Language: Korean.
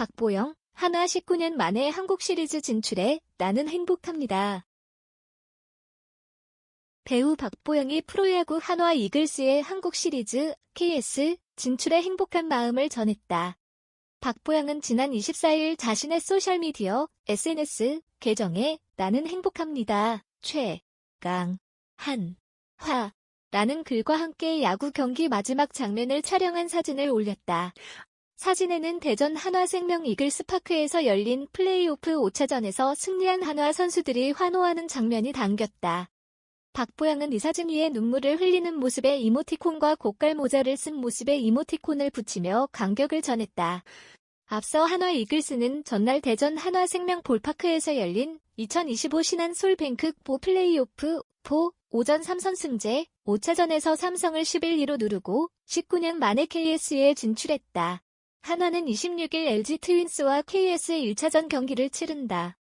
박보영, 한화 19년 만에 한국 시리즈 진출에 나는 행복합니다. 배우 박보영이 프로야구 한화 이글스의 한국 시리즈 KS 진출에 행복한 마음을 전했다. 박보영은 지난 24일 자신의 소셜미디어 SNS 계정에 나는 행복합니다. 최, 강, 한, 화 라는 글과 함께 야구 경기 마지막 장면을 촬영한 사진을 올렸다. 사진에는 대전 한화생명 이글스파크에서 열린 플레이오프 5차전에서 승리한 한화 선수들이 환호하는 장면이 담겼다. 박보영은 이 사진 위에 눈물을 흘리는 모습에 이모티콘과 고깔 모자를 쓴 모습에 이모티콘을 붙이며 간격을 전했다. 앞서 한화 이글스는 전날 대전 한화생명 볼파크에서 열린 2025 신한 솔뱅크 보 플레이오프 4 오전 3선승제 5차전에서 삼성을 11-2로 누르고 19년 만에 KS에 진출했다. 한화는 26일 LG 트윈스와 KS의 1차전 경기를 치른다.